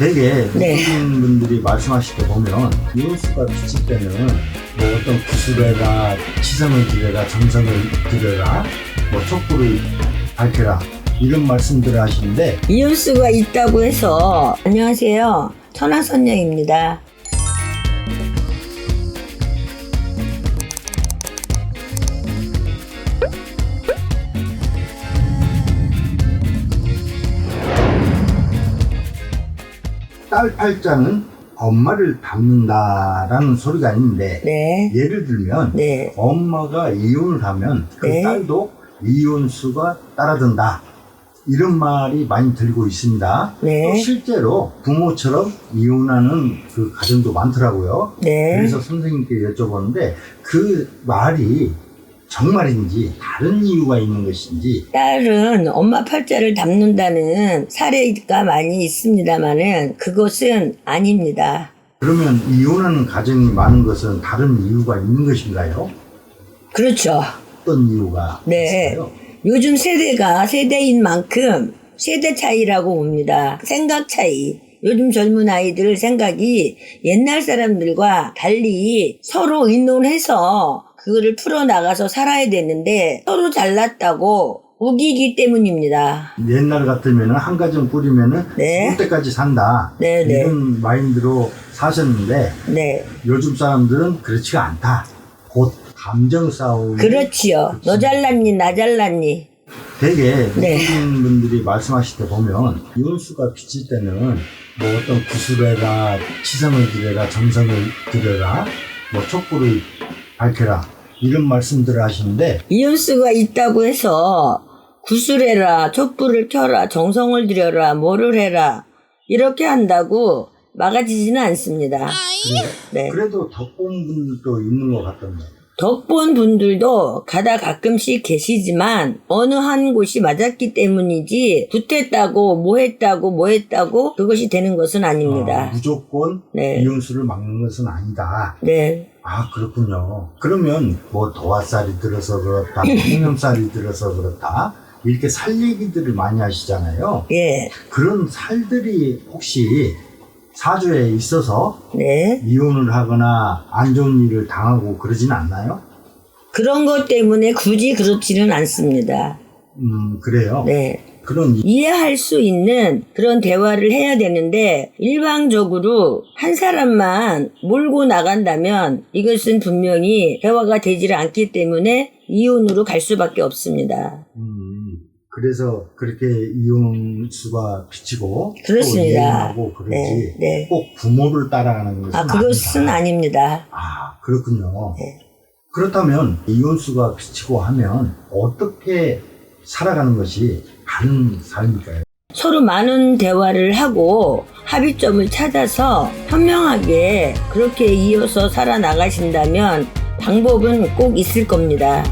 되게 네. 모든 분들이 말씀하실 때 보면 이혼수가 비칠 때는 뭐 어떤 구술해라, 치성을 드려라, 정성을 드려라, 뭐 촉구를 밝혀라 이런 말씀들을 하시는데 이윤수가 있다고 해서 안녕하세요. 천하선녀입니다. 딸 팔자는 엄마를 닮는다라는 소리가 있는데 네. 예를 들면 네. 엄마가 이혼을 하면 그 네. 딸도 이혼수가 따라든다. 이런 말이 많이 들고 있습니다. 네. 또 실제로 부모처럼 이혼하는 그 가정도 많더라고요. 네. 그래서 선생님께 여쭤보는데 그 말이 정말인지 다른 이유가 있는 것인지 딸은 엄마 팔자를 담는다는 사례가 많이 있습니다만은 그것은 아닙니다. 그러면 이혼하는 가정이 많은 것은 다른 이유가 있는 것인가요? 그렇죠. 어떤 이유가 네. 있어요? 요즘 세대가 세대인 만큼 세대 차이라고 봅니다. 생각 차이. 요즘 젊은 아이들 생각이 옛날 사람들과 달리 서로 의논해서 그거를 풀어나가서 살아야 되는데 서로 잘났다고 우기기 때문입니다. 옛날 같으면 한 가정 꾸리면은 네. 죽을 때까지 산다 네, 네. 이런 마인드로 사셨는데 네. 요즘 사람들은 그렇지가 않다. 곧 감정 싸움. 그렇지요. 너 잘났니, 나 잘났니. 되게 네. 모든 분들이 말씀하실 때 보면 이혼수가 비칠 때는 뭐 어떤 구술해라, 치성을 드려라, 정성을 드려라, 뭐 촉구를 밝혀라 이런 말씀들을 하시는데 이윤수가 있다고 해서 구슬해라, 촛불을 켜라, 정성을 들여라, 뭐를 해라 이렇게 한다고 막아지지는 않습니다. 네. 그래도 덕본 분들도 있는 것 같던데. 덕본 분들도 가다 가끔씩 계시지만 어느 한 곳이 맞았기 때문이지 붙했다고 뭐 했다고 뭐 했다고 그것이 되는 것은 아닙니다. 어, 무조건 네. 이혼수를 막는 것은 아니다. 네. 아 그렇군요. 그러면 뭐 도화살이 들어서 그렇다, 홍염살이 들어서 그렇다 이렇게 살 얘기들을 많이 하시잖아요. 예. 그런 살들이 혹시 사주에 있어서 네. 이혼을 하거나 안 좋은 일을 당하고 그러진 않나요? 그런 것 때문에 굳이 그렇지는 않습니다. 음 그래요. 네. 그런 이- 이해할 수 있는 그런 대화를 해야 되는데 일방적으로 한 사람만 몰고 나간다면 이것은 분명히 대화가 되질 않기 때문에 이혼으로 갈 수밖에 없습니다. 음, 그래서 그렇게 이혼수가 비치고 그렇습니다. 또 이혼하고 그러지 네, 네. 꼭 부모를 따라가는 것은 아 그것은. 아닙니다. 아, 그렇군요. 네. 그렇다면 이혼수가 비치고 하면 어떻게 살아가는 것이 바른 삶일까요? 서로 많은 대화를 하고 합의점을 찾아서 현명하게 그렇게 이어서 살아나가신다면 방법은 꼭 있을 겁니다.